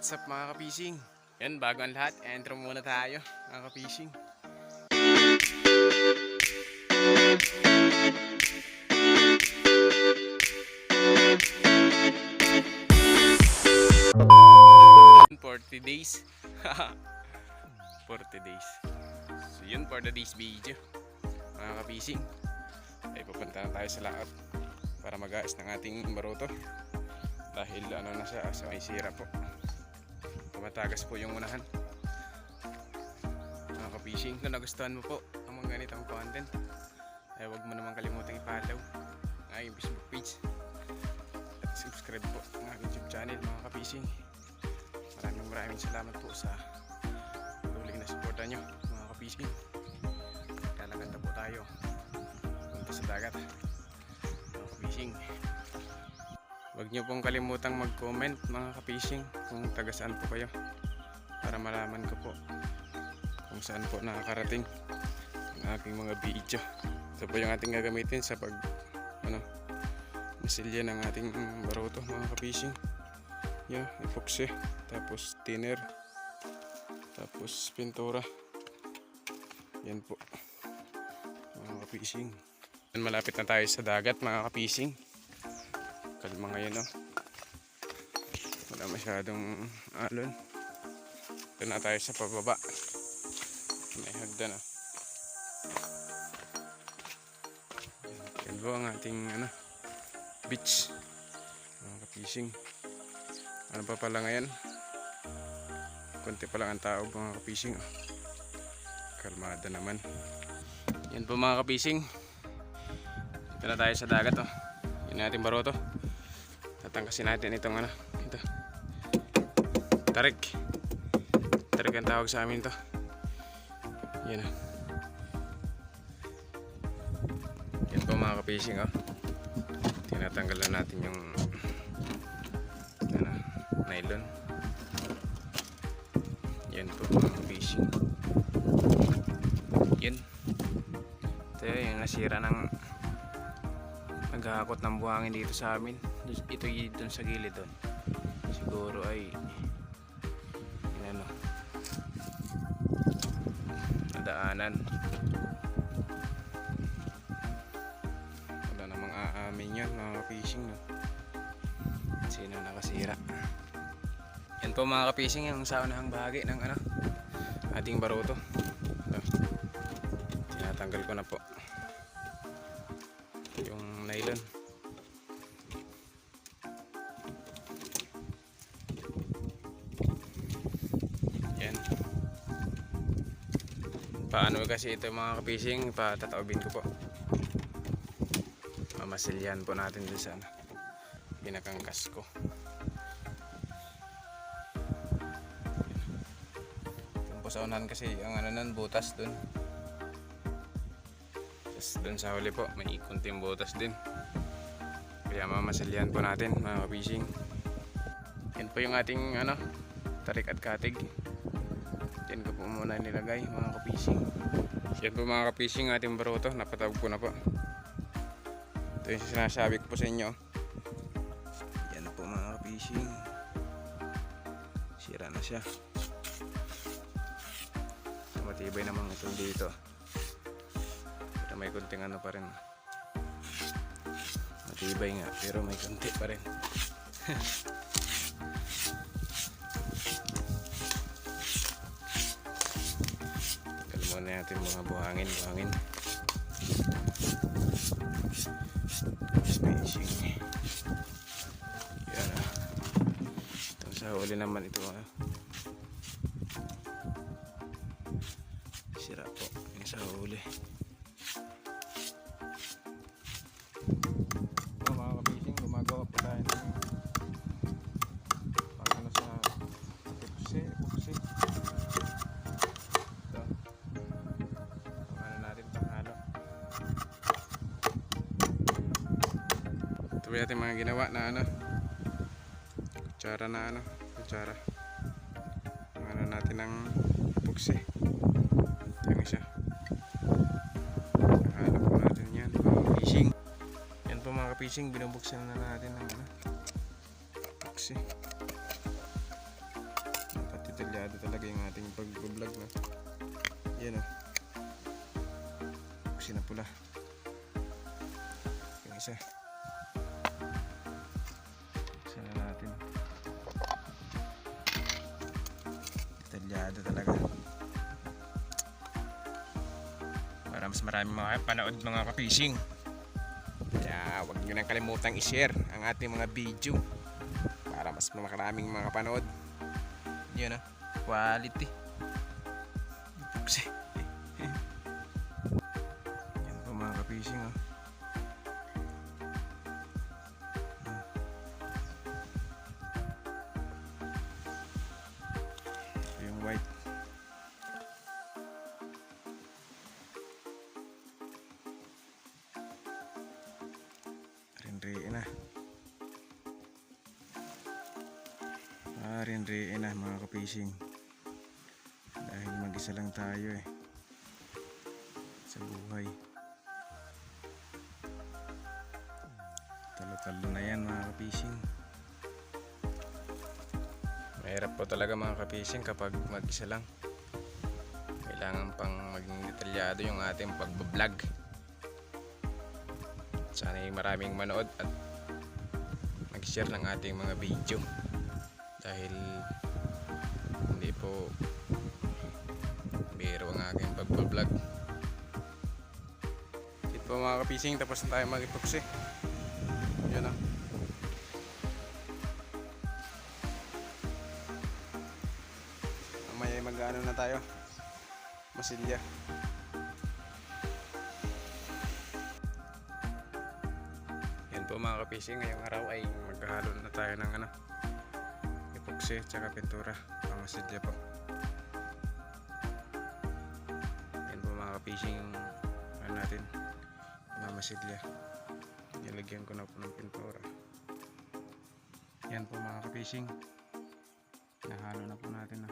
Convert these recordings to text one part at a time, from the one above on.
What's up mga kapising? Yan, bago ang lahat, intro muna tayo mga kapising. Forty days. 40 days. So yun for the days video. Mga kapising. Ay pupunta na tayo sa laot para mag-aas ng ating baruto. Dahil ano na siya, sa may sira po. Tumatagas po yung unahan. Mga ka-fishing, kung nagustuhan mo po ang mga ganitong content, ay huwag mo naman kalimutang i-follow ang aking Facebook page. At subscribe po ang aking YouTube channel mga ka-fishing. Maraming maraming salamat po sa tuloy na suporta nyo mga ka-fishing. Lalakad na po tayo punta sa dagat. Mga ka-fishing. Huwag niyo pong kalimutang mag-comment mga ka-fishing kung taga saan po kayo para malaman ko po kung saan po nakakarating ang aking mga video. Ito po yung ating gagamitin sa pag ano, masilya ng ating baruto mga ka-fishing. Yan, epoxy, tapos thinner, tapos pintura. Yan po mga ka-fishing. Malapit na tayo sa dagat mga ka-fishing kalma ngayon oh. wala masyadong alon ito na tayo sa pababa may hagdan oh. po ang ating ano, beach mga ka-fishing ano pa pala ngayon konti pa lang ang tao mga ka-fishing oh. kalmada naman yan po mga ka-fishing ito na tayo sa dagat oh. Yan natin baroto. Tatangkasin natin itong ano. Ito. Tarik. Tarik ang tawag sa amin to. Yan o. Yan po mga kapishing oh. Tinatanggal na natin yung ano, nylon. Yan po mga kapishing. Yan. Ito yung nasira ng naghahakot ng buhangin dito sa amin. Ito dun sa gilid doon siguro ay yun ano nadaanan. Wala namang aamin yan mga fishing no? sino nakasira? Yan po mga ka-fishing yung sa unahang bahagi ng ano ating baruto. Tinatanggal ko na po paano kasi ito mga kapising patataubin ko po mamasilyan po natin dun sa ano, pinakangkas ko yung po sa unahan kasi ang ano nun butas dun tapos dun sa huli po, may kunting butas din. Kaya mamasalyan po natin mga kabishing. Yan po yung ating ano, tarik at katig. Yan ko po muna nilagay mga kabishing. Yan po mga kabishing ating baruto. Napatawag ko na po. Ito yung sinasabi ko po sa inyo. Yan po mga kabishing. Sira na siya. Matibay naman ito dito pero may kunting ano pa rin matibay nga pero may kunti pa rin muna natin mga buhangin buhangin. Spacing. Yan. Itong sa huli naman ito ah. Sira po. Yung sa huli Ito natin mga ginawa na ano, kutsara na ano, kutsara. Ano natin ng epoxy. Ito yung isa. Halo po natin yan, mga fishing. Yan po mga kapishing, binubuksan na natin ng ano, epoxy. detalyado talaga yung ating pag-vlog na. Yan o. Kasi na pula. Yung. Isa Detalyado talaga. Para mas maraming mga panood mga ka-fishing. Kaya huwag nyo nang kalimutang i-share ang ating mga video para mas maraming mga panood. Yun ah, quality. Rinriin na. Ah, rinriin na mga kapishing. Dahil mag-isa lang tayo eh. Sa buhay. Talo-talo na yan mga kapishing. Mahirap po talaga mga kapishing kapag mag-isa lang. Kailangan pang maging detalyado yung ating pagbablog. Sana ay maraming manood at mag-share ng ating mga video. Dahil hindi po biro ang aking pagbablog. Ito po mga kapising, tapos na tayo mag-epoxy. Yan na. Mamaya mag-ano na tayo. Masilya. Mga kapising, ngayong araw ay maghahalo na tayo ng ano, epoxy tsaka pintura, pamasilya po. Yan po mga kapising yung ano natin, mamasilya. Nilagyan ko na po ng pintura. Yan po mga kapising, nahalo na po natin na.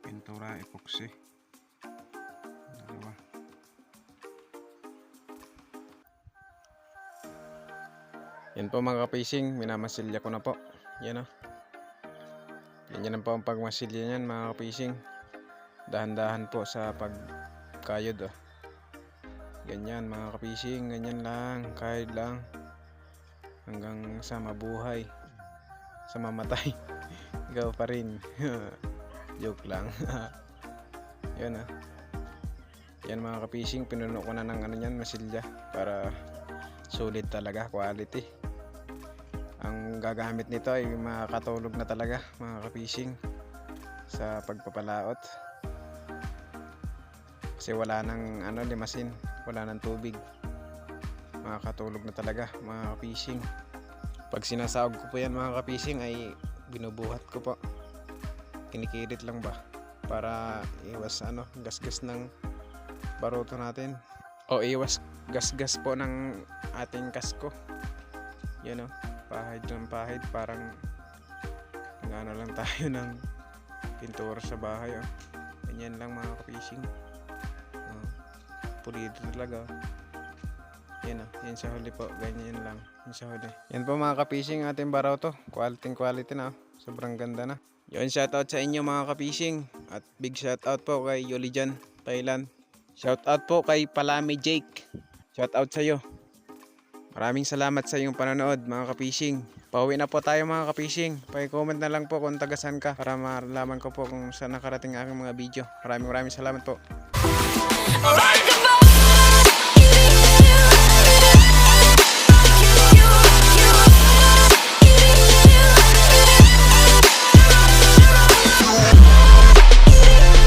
Pintura, epoxy. Yan po mga kapising, minamasilya ko na po. Yan o. Ganyan lang po ang pagmasilya niyan mga kapising. Dahan-dahan po sa pagkayod o. Ganyan mga kapising, ganyan lang, kahit lang. Hanggang sa mabuhay. Sa mamatay. Ikaw pa rin. Joke lang. Yan ah. Yan mga kapising, pinuno ko na ng ano yan, masilya. Para sulit talaga, quality. Gagamit nito ay makakatulog na talaga mga kapising sa pagpapalaot. Kasi wala nang ano, limasin, wala nang tubig. Makakatulog na talaga mga kapising. Pag sinasahog ko po yan mga kapising ay binubuhat ko po. Kinikirit lang ba para iwas ano, gasgas ng baruto natin. O iwas gasgas po ng ating kasko. Yan o, pahid ng pahid. Parang ano lang tayo ng pintura sa bahay. O. Ganyan lang mga kapising. O, pulido talaga. O. Yan o, yan sa huli po. Ganyan lang. Yan sa huli. Yan po mga kapising ating baraw to. Quality quality na. o. Sobrang ganda na. Yun, shoutout sa inyo mga kapising. At big shoutout po kay Yolijan, Thailand. Shoutout po kay Palami Jake. Shoutout sa iyo. Maraming salamat sa iyong panonood mga kapising. Pauwi na po tayo mga kapising. Paki-comment na lang po kung taga saan ka para malaman ko po kung saan nakarating ang aking mga video. Maraming maraming salamat po. Alright,